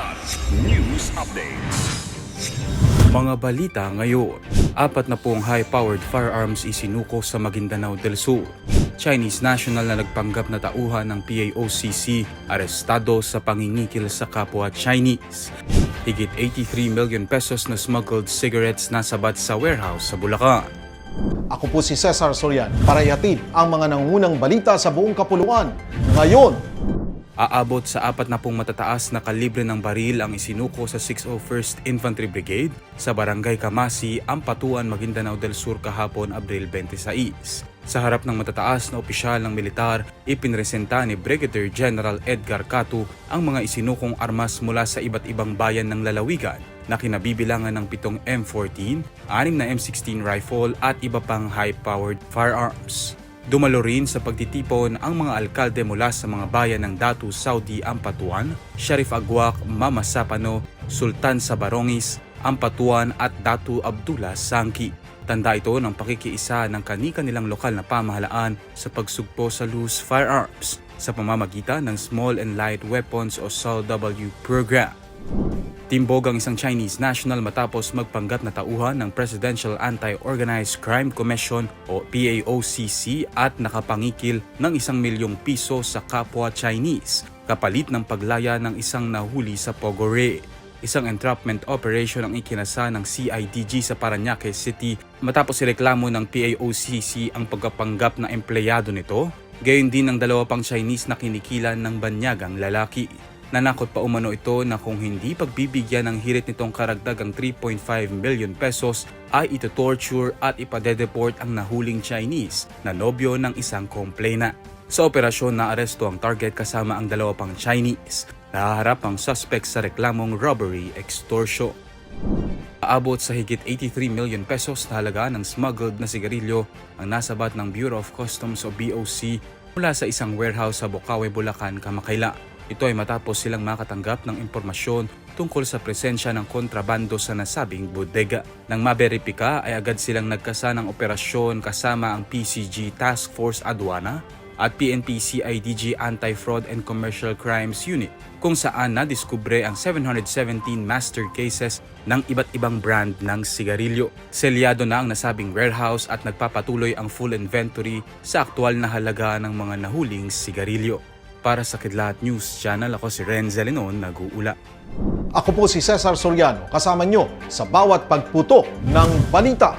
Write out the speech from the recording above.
Kilat News Updates. Mga balita ngayon. Apat na pong high-powered firearms isinuko sa Maguindanao del Sur. Chinese national na nagpanggap na tauhan ng PAOCC arestado sa pangingikil sa kapwa Chinese. Higit 83 million pesos na smuggled cigarettes nasabat sa warehouse sa Bulacan. Ako po si Cesar Sorian para ihatid ang mga nangungunang balita sa buong kapuluan. Ngayon, Aabot sa apat na pong matataas na kalibre ng baril ang isinuko sa 601st Infantry Brigade sa Barangay Kamasi, Ampatuan, Maguindanao del Sur kahapon Abril 26. Sa harap ng matataas na opisyal ng militar, ipinresenta ni Brigadier General Edgar Catu ang mga isinukong armas mula sa iba't ibang bayan ng lalawigan na kinabibilangan ng pitong M14, anim na M16 rifle at iba pang high-powered firearms. Dumalo rin sa pagtitipon ang mga alkalde mula sa mga bayan ng Datu Saudi Ampatuan, Sharif Agwak, Mama Sapano, Sultan Sabarongis, Ampatuan at Datu Abdullah Sangki. Tanda ito ng pakikiisa ng kani-kanilang lokal na pamahalaan sa pagsugpo sa loose firearms sa pamamagitan ng Small and Light Weapons o SALW program. Timbog ang isang Chinese national matapos magpanggap na tauhan ng Presidential Anti-Organized Crime Commission o PAOCC at nakapangikil ng isang milyong piso sa kapwa Chinese kapalit ng paglaya ng isang nahuli sa Pogore. Isang entrapment operation ang ikinasa ng CIDG sa Paranaque City matapos ireklamo ng PAOCC ang pagkapanggap na empleyado nito, gayon din ng dalawa pang Chinese na kinikilan ng banyagang lalaki. Nanakot pa umano ito na kung hindi pagbibigyan ng hirit nitong karagdagang 3.5 million pesos ay ito-torture at ipadedeport ang nahuling Chinese na nobyo ng isang komplena. Sa operasyon na aresto ang target kasama ang dalawa pang Chinese. Nahaharap ang suspect sa reklamong robbery extortion. Aabot sa higit 83 million pesos na halaga ng smuggled na sigarilyo ang nasabat ng Bureau of Customs o BOC mula sa isang warehouse sa Bocaue, Bulacan, kamakailan. Ito ay matapos silang makatanggap ng impormasyon tungkol sa presensya ng kontrabando sa nasabing bodega. Nang maberipika ay agad silang nagkasa ng operasyon kasama ang PCG Task Force Aduana at PNP CIDG Anti-Fraud and Commercial Crimes Unit kung saan nadiskubre ang 717 master cases ng iba't ibang brand ng sigarilyo. Selyado na ang nasabing warehouse at nagpapatuloy ang full inventory sa aktwal na halaga ng mga nahuling sigarilyo. Para sa Kidlat News Channel, ako si Renzel Lenon, nag-uula. ako po si Cesar Soriano kasama nyo sa bawat pagputo ng balita.